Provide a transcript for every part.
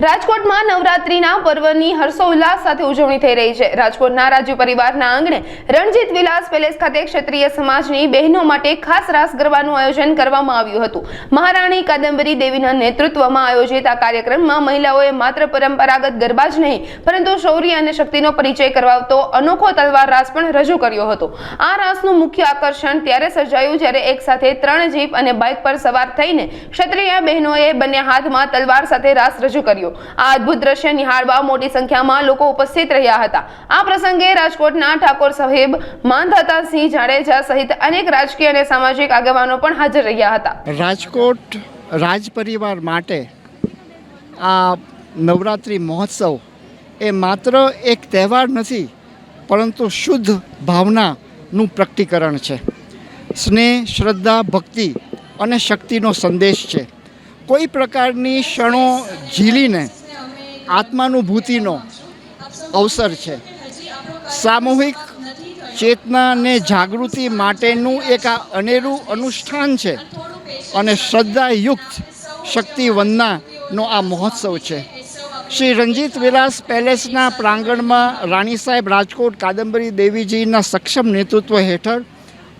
રાજકોટમાં નવરાત્રીના પર્વની હર્ષોલ્લાસ સાથે ઉજવણી થઈ રહી છે. રાજકોટના રાજ્ય પરિવારના આંગણે રણજીત વિલાસ પેલેસ ખાતે ક્ષત્રિય સમાજની બહેનો માટે ખાસ રાસ ગરબાનું આયોજન કરવામાં આવ્યું હતું. મહારાણી કાદંબરી દેવીના નેતૃત્વમાં આયોજિત આ કાર્યક્રમમાં મહિલાઓએ માત્ર પરંપરાગત ગરબા જ નહીં, પરંતુ શૌર્ય અને શક્તિનો પરિચય કરાવતો અનોખો તલવાર રાસ પણ રજૂ કર્યો હતો. આ રાસનું મુખ્ય આકર્ષણ ત્યારે સર્જાયું જ્યારે એક સાથે ત્રણ જીપ અને બાઇક પર સવાર થઈને ક્ષત્રિય બહેનોએ બંને હાથમાં તલવાર સાથે રાસ રજૂ કર્યો. આ અદ્ભુત દ્રશ્ય નિહાળવા મોટી સંખ્યામાં લોકો ઉપસ્થિત રહ્યા હતા. આ પ્રસંગે રાજકોટના ઠાકોર સાહેબ માનધાતાસિંહ જાડેજા સહિત અનેક રાજકીય અને સામાજિક આગેવાનો પણ હાજર રહ્યા હતા. રાજકોટ રાજ પરિવાર માટે આ નવરાત્રિ મહોત્સવ એ માત્ર એક તહેવાર નથી, પરંતુ શુદ્ધ ભાવનાનું પ્રકટીકરણ છે. સ્નેહ, શ્રદ્ધા, ભક્તિ અને શક્તિનો સંદેશ છે. કોઈ પ્રકારની ક્ષણો ઝીલીને આત્માનુભૂતિનો અવસર છે. સામૂહિક ચેતનાને જાગૃતિ માટેનું એક આ અનેરું અનુષ્ઠાન છે અને શ્રદ્ધાયુક્ત શક્તિ વંદનાનો આ મહોત્સવ છે. શ્રી રંજીત વિલાસ પેલેસના પ્રાંગણમાં રાણી સાહેબ રાજકોટ કાદંબરી દેવીજીના સક્ષમ નેતૃત્વ હેઠળ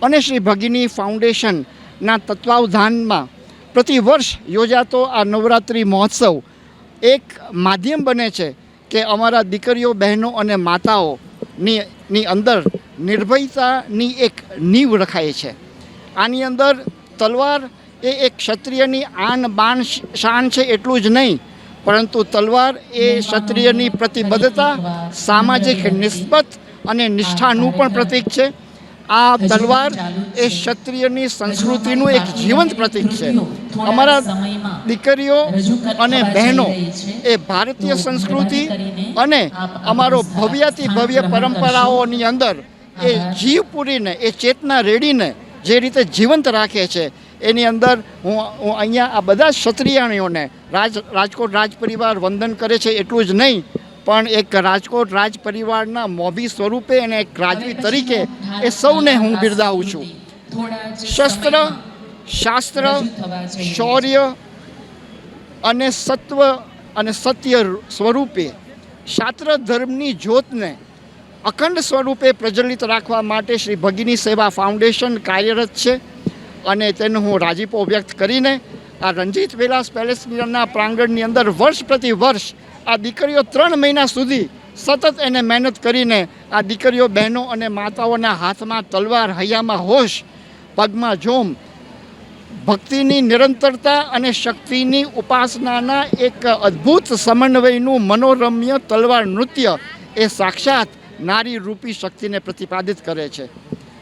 અને શ્રી ભગિની ફાઉન્ડેશનના તત્વાવધાનમાં પ્રતિવર્ષ યોજાતો આ નવરાત્રિ મહોત્સવ એક માધ્યમ બને છે કે અમારા દીકરીઓ બહેનો અને માતાઓની ની અંદર નિર્ભયતાની એક નીવ રખાય છે. આની અંદર તલવાર એ એક ક્ષત્રિયની આન બાન શાન છે એટલું જ નહીં પરંતુ તલવાર એ ક્ષત્રિયની પ્રતિબદ્ધતા સામાજિક નિસ્બત અને નિષ્ઠાનું પણ પ્રતીક છે. આ તલવાર એ ક્ષત્રિયની સંસ્કૃતિનું એક જીવંત પ્રતીક છે. અમારા દીકરીઓ અને બહેનો એ ભારતીય સંસ્કૃતિ અને અમારો ભવ્યાતિ ભવ્ય પરંપરાઓની અંદર એ જીવ પૂરીને એ ચેતના રેડીને જે રીતે જીવંત રાખે છે એની અંદર હું હું અહીંયા આ બધા ક્ષત્રિયાણીઓને રાજ રાજકોટ રાજ પરિવાર વંદન કરે છે એટલું જ નહીં પણ એક રાજકોટ રાજ પરિવારના મોભી સ્વરૂપે અને એક રાજવી તરીકે એ સૌને હું બિરદાવું છું. શસ્ત્ર શાસ્ત્ર શૌર્ય અને સત્વ અને સત્ય સ્વરૂપે શાસ્ત્ર ધર્મની જ્યોતને અખંડ સ્વરૂપે પ્રજ્વલિત રાખવા માટે શ્રી ભગીની સેવા ફાઉન્ડેશન કાર્યરત છે અને તેનો હું રાજીપો વ્યક્ત કરીને આ રંજીત વિલાસ પેલેસના પ્રાંગણની અંદર વર્ષ પ્રતિ વર્ષ આ દીકરીઓ ત્રણ મહિના સુધી સતત એને મહેનત કરીને આ દીકરીઓ, બહેનો અને માતાઓના હાથમાં તલવાર, હૈયામાં હોશ, પગમાં જોમ ભક્તિની નિરંતરતા અને શક્તિની ઉપાસનાના એક અદ્ભુત સમન્વયનું મનોરમ્ય તલવાર નૃત્ય એ સાક્ષાત નારી રૂપી શક્તિને પ્રતિપાદિત કરે છે.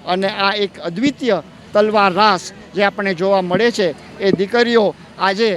અને આ એક અદ્વિતીય તલવાર રાસ જે આપણે જોવા મળે છે, એ દીકરીઓ આજે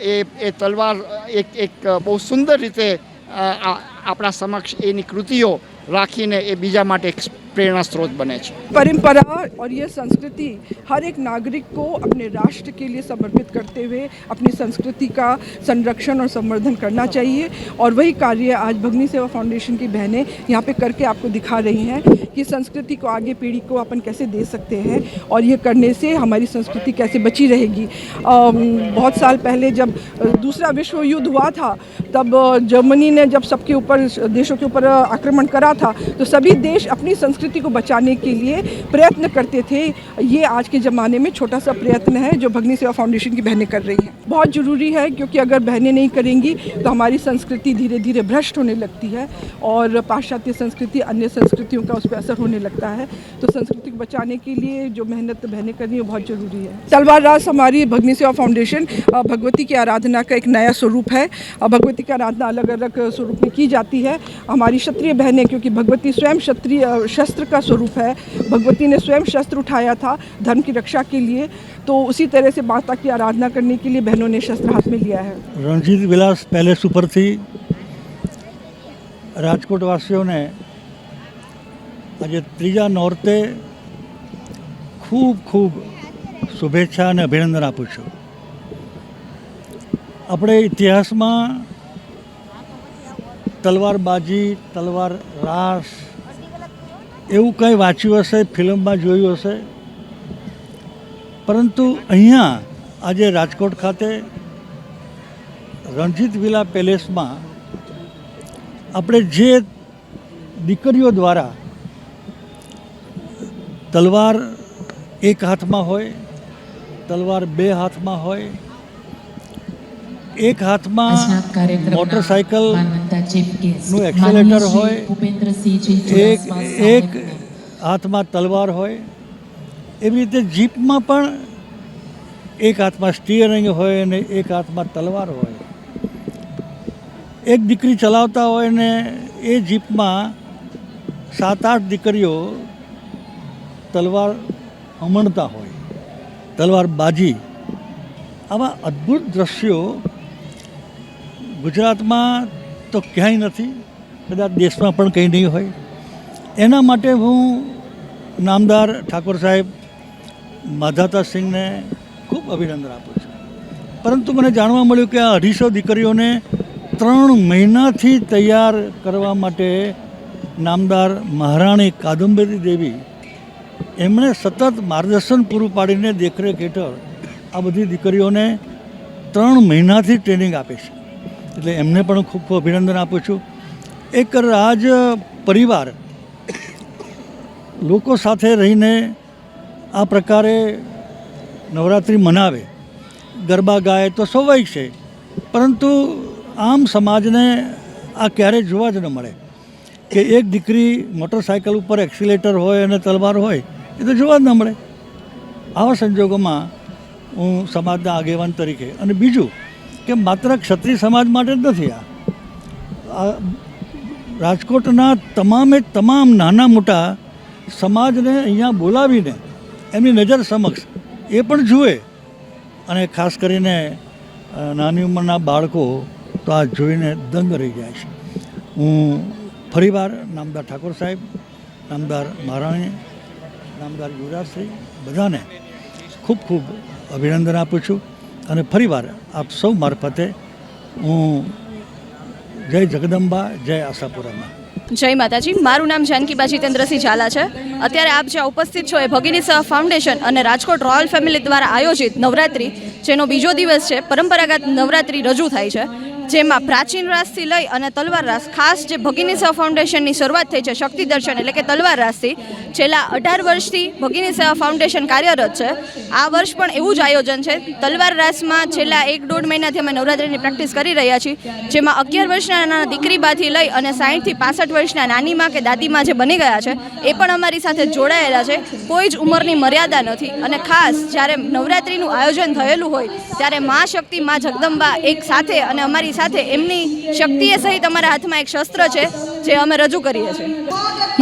એ એ તલવાર, એક એક બહુ સુંદર રીતે આપણા સમક્ષ એની કૃતિઓ રાખીને એ બીજા માટે प्रेरणा स्रोत बने परंपरा और यह संस्कृति हर एक नागरिक को अपने राष्ट्र के लिए समर्पित करते हुए अपनी संस्कृति का संरक्षण और संवर्धन करना चाहिए। और वही कार्य आज भगनी सेवा फाउंडेशन की बहनें यहाँ पे करके आपको दिखा रही हैं कि संस्कृति को आगे पीढ़ी को अपन कैसे दे सकते हैं और ये करने से हमारी संस्कृति कैसे बची रहेगी। बहुत साल पहले जब दूसरा विश्व युद्ध हुआ था, तब जर्मनी ने जब सबके ऊपर, देशों के ऊपर आक्रमण करा था तो सभी देश अपनी संस्कृति को बचाने के लिए प्रयत्न करते थे ये आज के ज़माने में छोटा सा प्रयत्न है जो भगनी सेवा फाउंडेशन की बहनें कर रही हैं बहुत ज़रूरी है, क्योंकि अगर बहनें नहीं करेंगी तो हमारी संस्कृति धीरे धीरे भ्रष्ट होने लगती है और पाश्चात्य संस्कृति अन्य संस्कृतियों का उस पर असर होने लगता है। तो संस्कृति को बचाने के लिए जो मेहनत बहनें करनी हैं बहुत ज़रूरी है। तलवार रास हमारी भगनी सेवा फाउंडेशन भगवती की आराधना का एक नया स्वरूप है। भगवती की आराधना अलग अलग स्वरूप में की जाती है। हमारी क्षत्रिय बहनें, क्योंकि भगवती स्वयं क्षत्रिय शस्त्र का स्वरूप है। भगवती ने स्वयं शस्त्र उठाया था धर्म की रक्षा के लिए। तो उसी तरह से माता की आराधना करने के लिए बहनों ने शस्त्र हाथ में लिया है રણજીત વિલાસ પેલેસ ઉપરથી રાજકોટવાસીઓને આજે ત્રીજા નોરતે ખૂબ ખૂબ શુભેચ્છા અને અભિનંદન આપું છું આપણે ઇતિહાસમાં તલવારબાજી તલવાર રાસ એવું કંઈ વાંચ્યું હશે ફિલ્મમાં જોયું હશે પરંતુ અહીંયા આજે રાજકોટ ખાતે રણજીત વિલા પેલેસમાં આપણે જે દીકરીઓ દ્વારા તલવાર એક હાથમાં હોય તલવાર બે હાથમાં હોય એક હાથમાં મોટરસાયકલનું એક્સેલેટર હોય એક એક હાથમાં તલવાર હોય એવી રીતે જીપમાં પણ એક હાથમાં સ્ટીયરિંગ હોય અને એક હાથમાં તલવાર હોય. એક દીકરી ચલાવતા હોય ને એ જીપમાં સાત આઠ દીકરીઓ તલવાર હમણતા હોય, તલવાર બાજી. આવા અદ્ભુત દ્રશ્યો ગુજરાતમાં તો ક્યાંય નથી, કદાચ દેશમાં પણ કંઈ નહીં હોય. એના માટે હું નામદાર ઠાકોર સાહેબ માધાતા સિંહને ખૂબ અભિનંદન આપું છું. પરંતુ મને જાણવા મળ્યું કે આ અઢીસો દીકરીઓને ત્રણ મહિનાથી તૈયાર કરવા માટે નામદાર મહારાણી કાદંબરી દેવી એમણે સતત માર્ગદર્શન પૂરું પાડીને દેખરેખ હેઠળ આ બધી દીકરીઓને ત્રણ મહિનાથી ટ્રેનિંગ આપે છે. એટલે એમને પણ ખૂબ ખૂબ અભિનંદન આપું છું. એક રાજ પરિવાર લોકો સાથે રહીને આ પ્રકારે નવરાત્રિ મનાવે. ગરબા ગાય તો સ્વાભાવિક છે. પરંતુ આમ સમાજને આ ક્યારેય જોવા જ ન મળે. કે એક દીકરી મોટરસાયકલ ઉપર એક્સિલેટર હોય અને તલવાર હોય, એ તો જોવા જ ન મળે. આવા સંજોગોમાં હું સમાજના આગેવાન તરીકે અને બીજું કે માત્ર ક્ષત્રિય સમાજ માટે જ નથી આ. આ રાજકોટના તમામે તમામ નાના મોટા સમાજને અહીંયા બોલાવીને એમની નજર સમક્ષ એ પણ જુએ. અને ખાસ કરીને નાની ઉંમરના બાળકો તો આ જોઈને દંગ રહી જાય છે. હું ફરીવાર નામદાર ઠાકોર સાહેબ, નામદાર મહારાણી, નામદાર યુવરાજશ્રી બધાને ખૂબ ખૂબ અભિનંદન આપું છું. અને ફરીવાર આપ સૌ મારફતે હું જય જગદંબા, જય આશાપુરામાં. જય માતાજી. મારું નામ જાનકીબા જીતેન્દ્રસિંહ ઝાલા છે. અત્યારે આપ જ્યાં ઉપસ્થિત છો એ ભગીની સહ ફાઉન્ડેશન અને રાજકોટ રોયલ ફેમિલી દ્વારા આયોજિત નવરાત્રિ, જેનો બીજો દિવસ છે, પરંપરાગત નવરાત્રિ રજૂ થાય છે. જેમાં પ્રાચીન રાસથી લઈ અને તલવાર રાસ, ખાસ જે ભગીની સેવા ફાઉન્ડેશનની શરૂઆત થઈ છે શક્તિ દર્શન એટલે કે તલવાર રાસથી, છેલ્લા અઢાર વર્ષથી ભગીની સેવા ફાઉન્ડેશન કાર્યરત છે. આ વર્ષ પણ એવું જ આયોજન છે. તલવાર રાસમાં છેલ્લા એક દોઢ મહિનાથી અમે નવરાત્રિની પ્રેક્ટિસ કરી રહ્યા છીએ, જેમાં અગિયાર વર્ષના નાના દીકરીબાથી લઈ અને સાઠથી પાસઠ વર્ષના નાનીમાં કે દાદીમાં જે બની ગયા છે, એ પણ અમારી સાથે જોડાયેલા છે. કોઈ જ ઉંમરની મર્યાદા નથી અને ખાસ જ્યારે નવરાત્રિનું આયોજન થયેલું હોય, ત્યારે મા શક્તિ, મા જગદંબા એક સાથે અને અમારી સાથે એમની શક્તિએ સહિત અમારા હાથમાં એક શસ્ત્ર છે, જે અમે રજૂ કરીએ છીએ.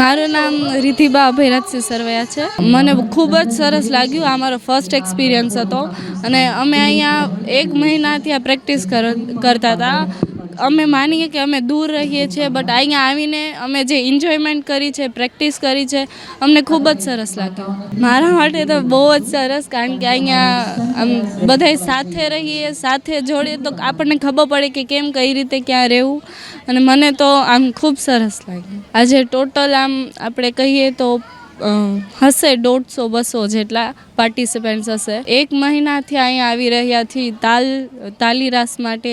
મારું નામ રિધિબા અભયરાજસિંહ સરવૈયા છે. મને ખૂબ જ સરસ લાગ્યું, આ મારો ફર્સ્ટ એક્સપિરિયન્સ હતો. અને અમે અહીંયા એક મહિનાથી આ પ્રેક્ટિસ કરતા હતા. અમે માનીએ કે અમે દૂર રહીએ છીએ બટ અહીંયા આવીને અમે જે એન્જોયમેન્ટ કરી છે પ્રેક્ટિસ કરી છે, અમને ખૂબ જ સરસ લાગ્યું. મારા માટે તો બહુ જ સરસ, કારણ કે અહીંયા આમ બધાય સાથે રહીએ, સાથે જોડીએ, તો આપણને ખબર પડે કે કેમ કઈ રીતે ક્યાં રહેવું. અને મને તો આમ ખૂબ સરસ લાગ્યું. આજે ટોટલ આમ આપણે કહીએ તો હશે દોઢસો બસો જેટલા પાર્ટિસિપન્ટ્સ હશે. એક મહિનાથી અહીંયા આવી રહ્યાથી તાલ તાલી રાસ માટે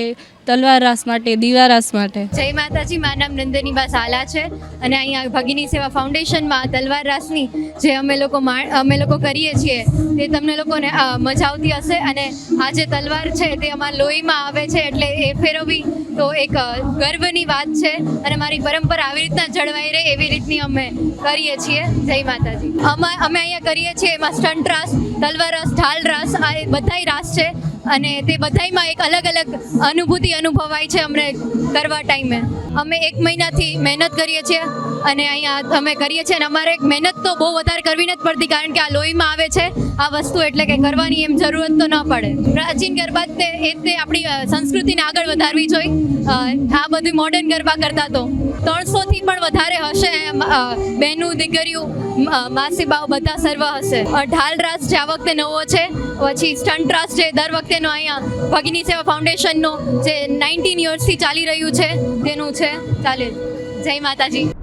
તલવાર રાસ માટે, દીવા રાસ માટે. જય માતાજી, મારું નામ નંદનીબા સાલા છે અને અહીંયા ભગીની સેવા ફાઉન્ડેશનમાં તલવાર રાસની જે અમે લોકો અમે લોકો કરીએ છીએ, તે તમને લોકોને મજા આવતી હશે અને આ જે તલવાર છે તે અમારા લોહીમાં આવે છે એટલે એ ફેરવવી તો એક ગર્વની વાત છે અને મારી પરંપરા આવી રીતના જળવાઈ રહે એવી રીતની અમે કરીએ છીએ. જય માતાજી. અમા, અમે અહીંયા કરીએ છીએ એમાં સ્ટન્ટ રાસ, તલવાર રાસ, ઢાલ રાસ, આ બધાય રાસ છે. અને તે બધાયમાં એક અલગ અલગ અનુભૂતિ અનુભવાય છે અમને કરવા ટાઈમે. અમે એક મહિનાથી મહેનત કરીએ છીએ અને અહીંયા અમે કરીએ છીએ અને અમારે મહેનત તો બહુ વધારે કરવી નથી પડતી કારણ કે આ લોહીમાં આવે છે. આ વસ્તુ એટલે કે કરવાની એમ જરૂરત તો ન પડે. પ્રાચીન ગરબા તે એ તે આપણી સંસ્કૃતિને આગળ વધારવી જોઈએ. આ બધું મોડર્ન ગરબા કરતા તો. ત્રણસોથી પણ વધારે હશે બહેનું દીકરીઓ માસી બાવ બધા સર્વ હશે. ઢાલ રાસ જે આ વખતે નવો છે, પછી સ્ટન્ટ રાસ જે દર વખતેનો અહીંયા ભગીની સેવા ફાઉન્ડેશનનો જે નાઇન્ટીન યર્સથી ચાલી રહ્યું છે, તેનું છે. ચાલે. જય માતાજી.